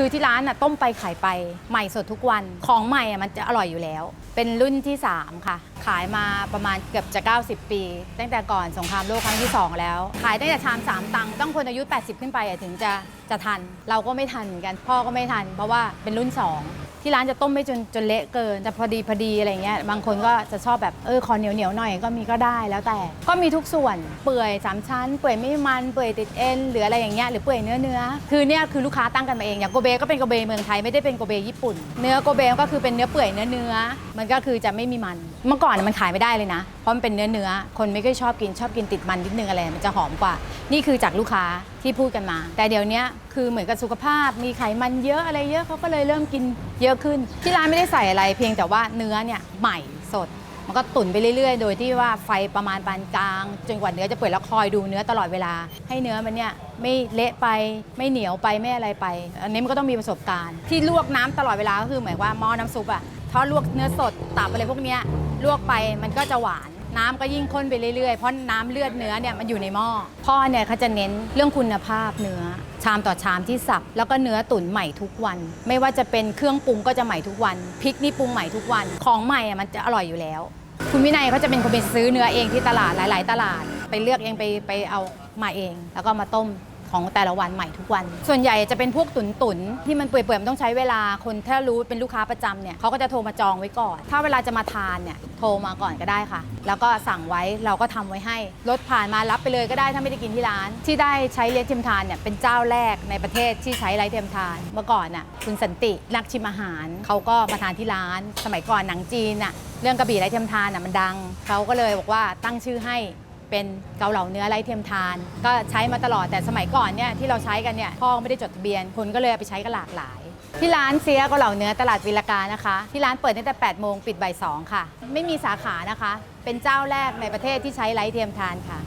คือที่ร้านน่ะต้มไปขายไปใหม่สดทุกวัน ของใหม่อะมันจะอร่อยอยู่แล้ว เป็นรุ่นที่ 3 ค่ะ ขายมาประมาณเกือบจะ 90 ปี ตั้งแต่ก่อนสงครามโลกครั้งที่ 2 แล้ว ขายตั้งแต่ชาม 3 ตังค์ต้องคนอายุ 80 ขึ้นไปอะถึงจะจะทัน เราก็ไม่ทันเหมือนกันพ่อก็ไม่ทัน เพราะว่าเป็นรุ่น 2 ที่ร้านจะต้มไม่จนจนเละเกินจะพอดีพอดีอะไรเงี้ยบางคนก็จะชอบแบบเออขอเหนียวเหนียวหน่อยก็มีก็ได้แล้วแต่ ก็มีทุกส่วนเปื่อยสามชั้น เปื่อยไม่มันเปื่อยติดเอ็นหรืออะไรอย่างเงี้ยหรือเปื่อยเนื้อเนื้อคือเนี่ยคือลูกค้าตั้งกันมาเองอย่างโกเบก็เป็นโกเบเมืองไทยไม่ได้เป็นโกเบญี่ปุ่น เนื้อโกเบก็คือเป็นเนื้อเปื่อยเนื้อเนื้อมันก็คือจะไม่มีมัน เมื่อก่อนมันขายไม่ได้เลยนะเพราะมันเป็นเนื้อเนื้อคนไม่ค่อยชอบกินชอบกินติดมันนิดนึงอะไรมันจะหอมกว่า นี่คือจากลูกค้าที่พูดกันมา แต่เดี๋ยวนี้ คือเหมือนกับสุขภาพ มีไขมันเยอะอะไรเยอะเขาก็เลยเริ่มกินเยอะขึ้น ที่ร้านไม่ได้ใส่อะไรเพียงแต่ว่าเนื้อเนี่ยใหม่สด มันก็ตุ๋นไปเรื่อย ๆ โดยที่ว่าไฟประมาณปานกลาง จนกว่าเนื้อจะเปื่อยแล้วคอยดูเนื้อตลอดเวลา ให้เนื้อมันเนี่ยไม่เละไปไม่เหนียวไปไม่อะไรไป อันนี้มันก็ต้องมีประสบการณ์ ที่ลวกน้ำตลอดเวลาก็คือหมายว่าหม้อน้ำซุปอะทอดลวกเนื้อสดตับอะไรพวกเนี้ยลวกไปมันก็จะหวาน น้ำก็ยิ่งข้นไปเรื่อยๆ เพราะน้ำเลือดเนื้อเนี่ยมันอยู่ในหม้อ พ่อเนี่ยเขาจะเน้นเรื่องคุณภาพเนื้อ ชามต่อชามที่สับ แล้วก็เนื้อตุ๋นใหม่ทุกวัน ไม่ว่าจะเป็นเครื่องปรุงก็จะใหม่ทุกวัน พริกนี่ปรุงใหม่ทุกวัน ของใหม่อะมันจะอร่อยอยู่แล้ว คุณวินัยเขาจะเป็นคนไปซื้อเนื้อเองที่ตลาดหลาย ๆ ตลาด ไปเลือกเองไปไปเอามาเอง แล้วก็มาต้ม ของแต่ละวันใหม่ทุกวัน ส่วนใหญ่จะเป็นพวกตุนตุนที่มันเปื่อยๆมันต้องใช้เวลาคนถ้ารู้เป็นลูกค้าประจำเนี่ยเขาก็จะโทรมาจองไว้ก่อน ถ้าเวลาจะมาทานเนี่ยโทรมาก่อนก็ได้ค่ะ แล้วก็สั่งไว้เราก็ทำไว้ให้รถผ่านมารับไปเลยก็ได้ถ้าไม่ได้กินที่ร้าน ที่ได้ใช้เลียเทียมทานเนี่ยเป็นเจ้าแรกในประเทศที่ใช้ไรเทียมทานเมื่อก่อนน่ะคุณสันตินักชิมอาหารเขาก็มาทานที่ร้าน สมัยก่อนหนังจีนน่ะเรื่องกระบี่ไรเทียมทานน่ะมันดังเขาก็เลยบอกว่าตั้งชื่อให้ เป็นเกาเหลาเนื้อไร้เทียมทาน ก็ใช้มาตลอดแต่สมัยก่อนเนี่ยที่เราใช้กันเนี่ยพ่อไม่ได้จดทะเบียนคนก็เลยเอาไปใช้กันหลากหลาย ที่ร้านเสียเกาเหลาเนื้อตลาดวิลากานะคะ ที่ร้านเปิดตั้งแต่8โมงปิดบ่าย2ค่ะ ไม่มีสาขานะคะ เป็นเจ้าแรกในประเทศที่ใช้ไร้เทียมทานค่ะ